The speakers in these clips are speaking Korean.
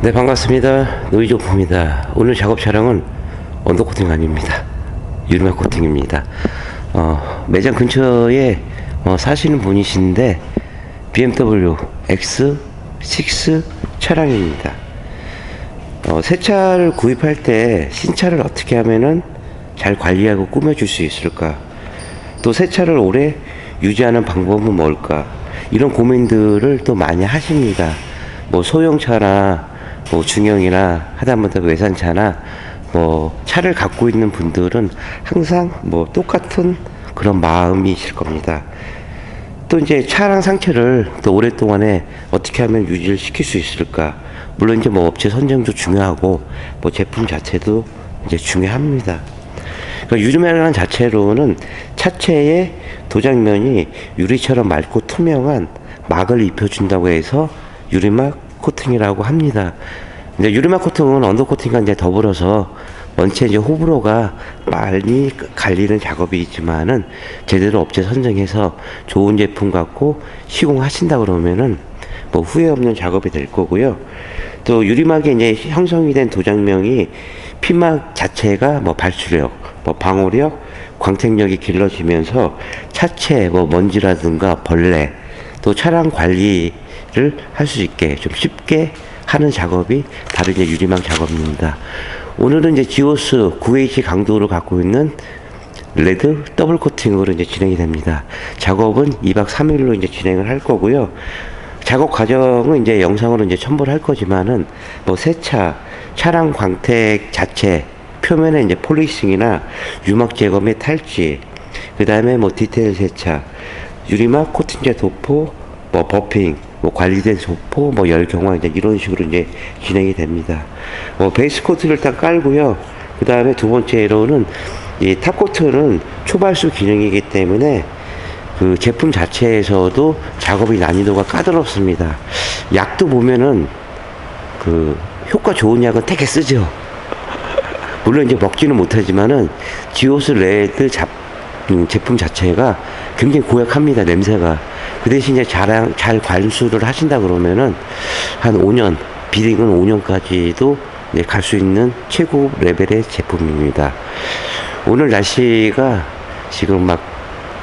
네 반갑습니다. 노이조프입니다. 오늘 작업 촬영은 언더 코팅 아닙니다. 유리막 코팅입니다. 어, 매장 근처에 어, 사시는 분이신데 BMW X6 차량입니다. 어, 새 차를 구입할 때 신차를 어떻게 하면은 잘 관리하고 꾸며줄 수 있을까? 또 새 차를 오래 유지하는 방법은 뭘까? 이런 고민들을 또 많이 하십니다. 뭐 소형차나 뭐 중형이나 하다못해 외산차나 뭐 차를 갖고 있는 분들은 항상 뭐 똑같은 그런 마음이실 겁니다. 또 이제 차량 상태를 또 오랫동안에 어떻게 하면 유지를 시킬 수 있을까? 물론 이제 뭐 업체 선정도 중요하고 뭐 제품 자체도 이제 중요합니다. 그러니까 유리막이라는 자체로는 차체의 도장면이 유리처럼 맑고 투명한 막을 입혀준다고 해서 유리막 코팅이라고 합니다. 이제 유리막 코팅은 언더 코팅과 이제 더불어서 원체 이제 호불호가 많이 갈리는 작업이 있지만은 제대로 업체 선정해서 좋은 제품 갖고 시공하신다 그러면은 뭐 후회 없는 작업이 될 거고요. 또 유리막에 이제 형성이 된 도장명이 피막 자체가 뭐 발수력, 뭐 방호력, 광택력이 길러지면서 차체 뭐 먼지라든가 벌레 또 차량 관리를 할 수 있게 좀 쉽게 하는 작업이 다른 이제 유리막 작업입니다. 오늘은 이제 지오스 9H 강도를 갖고 있는 레드 더블 코팅으로 이제 진행이 됩니다. 작업은 2박 3일로 이제 진행을 할 거고요. 작업 과정은 이제 영상으로 이제 첨부를 할 거지만은 뭐 세차, 차량 광택 자체, 표면에 이제 폴리싱이나 유막 제거 및 탈지, 그 다음에 뭐 디테일 세차, 유리막 코팅제 도포, 뭐 버핑, 뭐 관리된 소포, 뭐 열경화 이제 이런 식으로 이제 진행이 됩니다. 뭐 베이스 코트를 일단 깔고요. 그 다음에 두 번째로는 이 탑코트는 초발수 기능이기 때문에 그 제품 자체에서도 작업이 난이도가 까다롭습니다. 약도 보면은 그 효과 좋은 약은 되게 쓰죠. 물론 이제 먹지는 못하지만은 지오스 레드 잡, 음, 제품 자체가 굉장히 고약합니다 냄새가. 그 대신 이제 잘, 잘 관수를 하신다 그러면은 한 5년 비딩은 5년까지도 갈수 있는 최고 레벨의 제품입니다. 오늘 날씨가 지금 막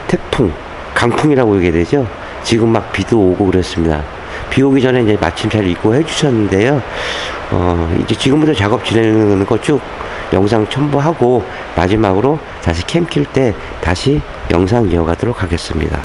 태풍 강풍이라고 얘기해야 되죠? 지금 막 비도 오고 그랬습니다. 비 오기 전에 이제 마침 잘 입고 해주셨는데요. 어 이제 지금부터 작업 진행하는 거쭉 영상 첨부하고 마지막으로 다시 캠 킬 때 다시 영상 이어가도록 하겠습니다.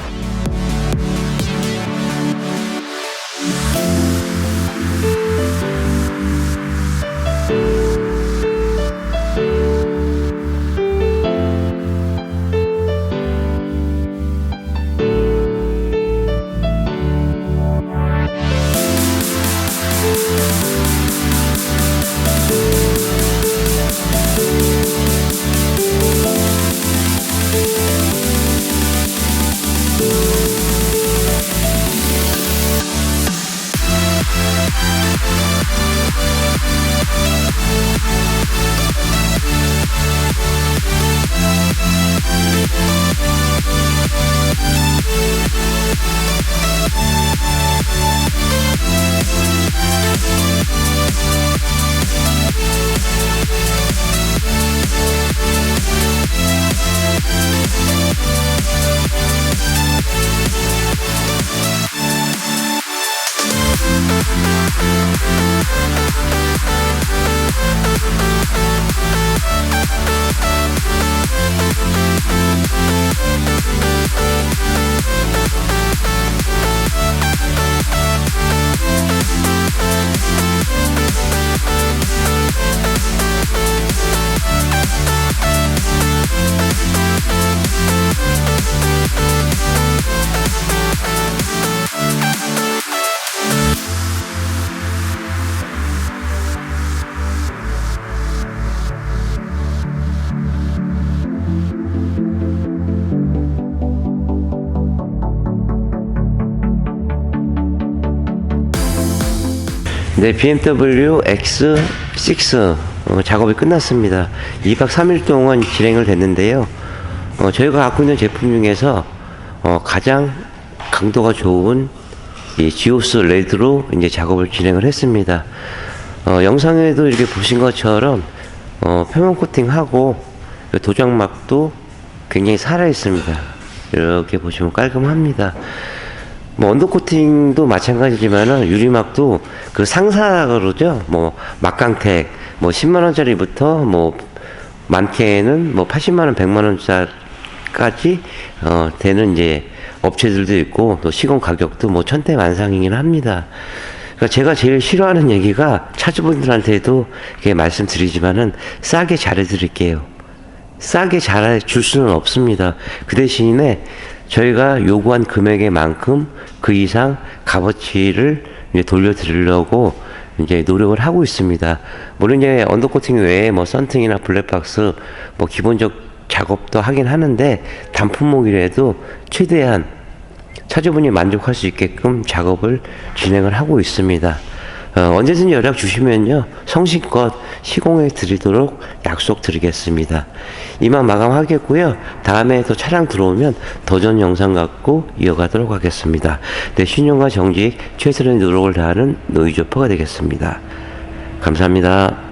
네, BMW X6 어, 작업이 끝났습니다. 2박 3일 동안 진행을 됐는데요. 어, 저희가 갖고 있는 제품 중에서 어, 가장 강도가 좋은 이 지오스 레드로 이제 작업을 진행을 했습니다. 어, 영상에도 이렇게 보신 것처럼 어, 표면 코팅하고 그 도장막도 굉장히 살아 있습니다. 이렇게 보시면 깔끔합니다. 뭐 언더 코팅도 마찬가지지만은 유리막도 그 상사 그러죠. 뭐 막강택 뭐 10만 원짜리부터 뭐 많게는 뭐 80만 원, 100만 원짜리까지 어 되는 이제 업체들도 있고 또 시공 가격도 뭐 천대 만상이긴 합니다. 그러니까 제가 제일 싫어하는 얘기가 차주분들한테도 이렇게 말씀드리지만은 싸게 잘해드릴게요. 싸게 잘해줄 수는 없습니다. 그 대신에 저희가 요구한 금액의 만큼 그 이상 값어치를 이제 돌려드리려고 이제 노력을 하고 있습니다. 물론 이제 언더코팅 외에 뭐 썬팅이나 블랙박스 뭐 기본적 작업도 하긴 하는데 단품목이라도 최대한 차주분이 만족할 수 있게끔 작업을 진행을 하고 있습니다. 어, 언제든지 연락 주시면요 성심껏 시공해 드리도록 약속 드리겠습니다. 이만 마감하겠고요. 다음에 또 차량 들어오면 도전 영상 갖고 이어가도록 하겠습니다. 네, 신용과 정직 최선의 노력을 다하는 노이조퍼가 되겠습니다. 감사합니다.